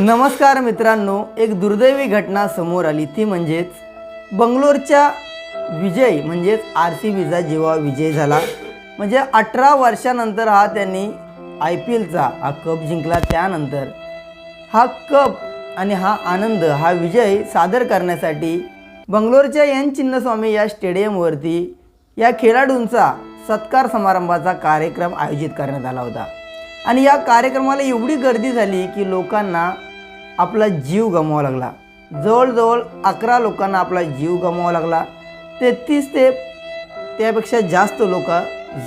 नमस्कार मित्रांनो एक दुर्दैवी घटना समोर आली. ती म्हणजेच बंगलोरच्या विजय म्हणजेच आर सी बीचा जेव्हा विजय झाला म्हणजे अठरा वर्षानंतर हा त्यांनी आय पी एलचा हा कप जिंकला. त्यानंतर हा कप आणि हा आनंद हा विजय सादर करण्यासाठी बंगलोरच्या एन चिन्नस्वामी या स्टेडियमवरती या खेळाडूंचा सत्कार समारंभाचा कार्यक्रम आयोजित करण्यात आला होता. आणि या कार्यक्रमाला एवढी गर्दी झाली की लोकांना आपला जीव गमवावा लागला. जवळजवळ अकरा लोकांना आपला जीव गमवावा लागला. तेहतीस ते त्यापेक्षा जास्त लोक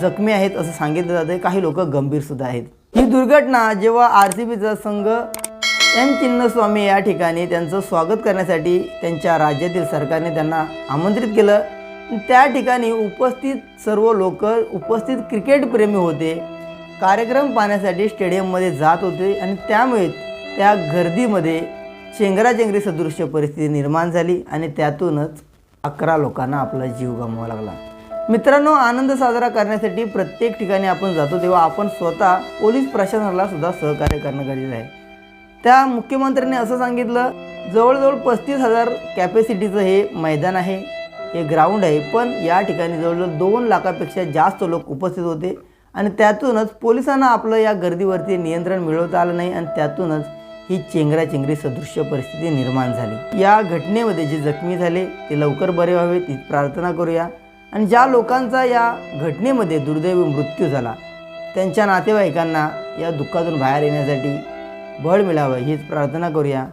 जखमी आहेत असं सांगितलं जातं काही लोक गंभीरसुद्धा आहेत. ही दुर्घटना जेव्हा आर सी बीचा संघ एन चिन्नस्वामी या ठिकाणी त्यांचं स्वागत करण्यासाठी त्यांच्या राज्यातील सरकारने त्यांना आमंत्रित केलं. त्या ठिकाणी उपस्थित सर्व लोक उपस्थित क्रिकेटप्रेमी होते. कार्यक्रम पाहण्यासाठी स्टेडियममध्ये जात होते आणि त्यामुळे त्या गर्दीमध्ये चेंगराचेंगरी सदृश्य परिस्थिती निर्माण झाली आणि त्यातूनच अकरा लोकांना आपला जीव गमवावा लागला. मित्रांनो आनंद साजरा करण्यासाठी प्रत्येक ठिकाणी आपण जातो तेव्हा आपण स्वतः पोलीस प्रशासनाला सुद्धा सहकार्य करणं गरजेचं आहे. त्या मुख्यमंत्र्यांनी असं सांगितलं जवळजवळ पस्तीस हजार कॅपॅसिटीचं हे मैदान आहे हे ग्राउंड आहे पण या ठिकाणी जवळजवळ दोन लाखापेक्षा जास्त लोक उपस्थित होते आणि त्यातूनच पोलिसांना आपलं या गर्दीवरती नियंत्रण मिळवता आलं नाही आणि त्यातूनच ही चेंगराचेंगरी सदृश्य परिस्थिती निर्माण झाली. या घटनेमध्ये जे जखमी झाले ते लवकर बरे व्हावेत ही प्रार्थना करूया. आणि ज्या लोकांचा या घटनेमध्ये दुर्दैवी मृत्यू झाला त्यांच्या नातेवाईकांना या दुःखातून बाहेर येण्यासाठी बळ मिळावं हीच प्रार्थना करूया.